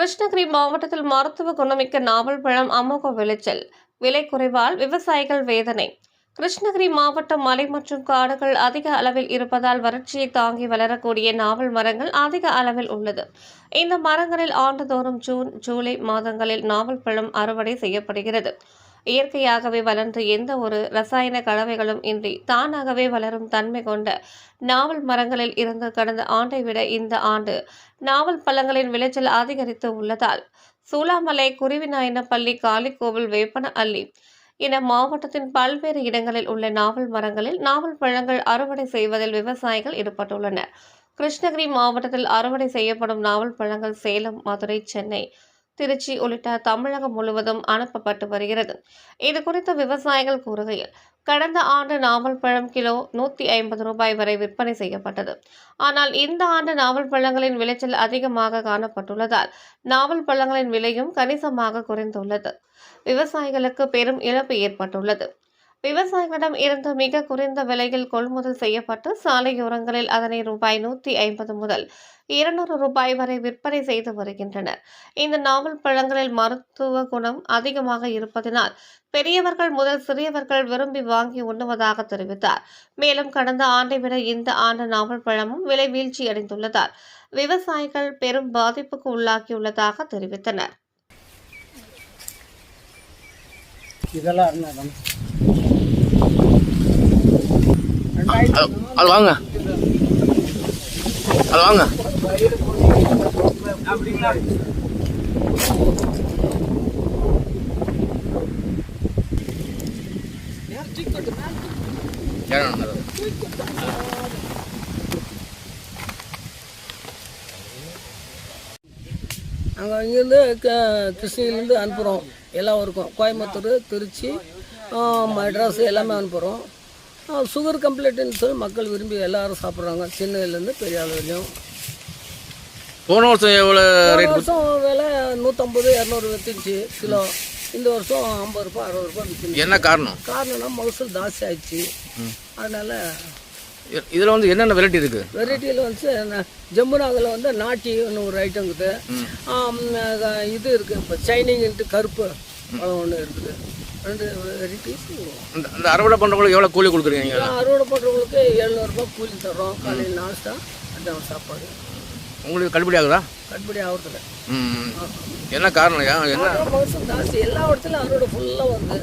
கிருஷ்ணகிரி மாவட்டத்தில் மருத்துவ குணமிக்க நாவல் பழம் அமோக விளைச்சல். விலை குறைவால் விவசாயிகள் வேதனை. கிருஷ்ணகிரி மாவட்டம் மலை மற்றும் காடுகள் அதிக அளவில் இருப்பதால் வறட்சியை தாங்கி வளரக்கூடிய நாவல் மரங்கள் அதிக அளவில் உள்ளது. இந்த மரங்களில் ஆண்டுதோறும் ஜூன் ஜூலை மாதங்களில் நாவல் பழம் அறுவடை செய்யப்படுகிறது. இயற்கையாகவே வளர்ந்து எந்த ஒரு ரசாயன கலவைகளும் இன்றி தானாகவே வளரும் தன்மை கொண்ட நாவல் மரங்களில் இருந்து கடந்த ஆண்டை விட இந்த ஆண்டு நாவல் பழங்களின் விளைச்சல் அதிகரித்து உள்ளதால் சூலாமலை குருவிநாயனப்பள்ளி காளிக்கோவில் வேப்பன அள்ளி என மாவட்டத்தின் பல்வேறு இடங்களில் உள்ள நாவல் மரங்களில் நாவல் பழங்கள் அறுவடை செய்வதில் விவசாயிகள் ஈடுபட்டுள்ளனர். கிருஷ்ணகிரி மாவட்டத்தில் அறுவடை செய்யப்படும் நாவல் பழங்கள் சேலம் மதுரை சென்னை திருச்சி உள்ளிட்ட தமிழகம் முழுவதும் அனுப்பப்பட்டு வருகிறது. இது குறித்து விவசாயிகள் கூறுகையில் கடந்த ஆண்டு நாவல் பழம் கிலோ நூற்றி ஐம்பது ரூபாய் வரை விற்பனை செய்யப்பட்டது. ஆனால் இந்த ஆண்டு நாவல் பழங்களின் விளைச்சல் அதிகமாக காணப்பட்டுள்ளதால் நாவல் பழங்களின் விலையும் கணிசமாக குறைந்துள்ளது. விவசாயிகளுக்கு பெரும் இழப்பு ஏற்பட்டுள்ளது. விவசாயிகளிடம் இருந்து மிக குறைந்த விலையில் கொள்முதல் செய்யப்பட்டு சாலையோரங்களில் அதனை ரூபாய் நூற்றி ஐம்பது முதல் இருநூறு ரூபாய் வரை விற்பனை செய்து வருகின்றனர். இந்த நாவல் பழங்களில் மருத்துவ குணம் அதிகமாக இருப்பதனால் பெரியவர்கள் முதல் சிறியவர்கள் விரும்பி வாங்கி உண்ணுவதாக தெரிவித்தார். மேலும் கடந்த ஆண்டை விட இந்த ஆண்டு நாவல் பழமும் விலை வீழ்ச்சி அடைந்துள்ளதால் விவசாயிகள் பெரும் பாதிப்புக்கு உள்ளாகியுள்ளதாக தெரிவித்தனர். இதெல்லாம் அது வாங்க அது வாங்க நாங்கள் இங்கேருந்து க கிருஷ்ணகிரிலேருந்து அனுப்புகிறோம் எல்லா ஊருக்கும். கோயம்புத்தூர் திருச்சி மெட்ராஸ் எல்லாமே அனுப்புகிறோம் சுகர் கம்ப்ளைண்ட்னு சொல்லி மக்கள் விரும்பி எல்லாரும் சாப்பிட்றாங்க. சின்னதுலேருந்து பெரிய ஆள் வரையும் போன வருஷம் எவ்வளோ போன ரேட் வருஷம் விலை நூற்றம்பது இரநூறு விற்றுச்சு கிலோ இந்த வருஷம் ஐம்பது ரூபாய் அறுபது ரூபாய் விற்கிது என்ன காரணம்? காரணம்னா மகசூல் ஜாஸ்தி ஆயிடுச்சு. அதனால் இதுல வந்து என்னென்ன வெரைட்டி இருக்கு? வெரைட்டியில் வந்து ஜம்புனாகில் வந்து நாட்டின்னு ஒரு ஐட்டம் இருக்குது. இது இருக்குது இப்போ சைனிங்ன்ட்டு கருப்பு பழம் ஒன்று இருக்குது. ரெண்டு வெரைட்டிஸ் இந்த இந்த அறுவடை பண்றவங்களுக்கு எவ்வளோ கூலி கொடுக்குறீங்க? அறுவடை பண்ணுறவங்களுக்கு எழுநூறுபா கூலி தர்றோம். காலையில் நாஸ்டா அதான் சாப்பாடு. உங்களுக்கு கட்டுப்படி ஆகுதா? கட்டுப்படி ஆகிறதுல ம் என்ன காரணம் என்ன? மகசூல் ஜாஸ்தி. எல்லா இடத்துலையும் அறுவடை ஃபுல்லாக வருது.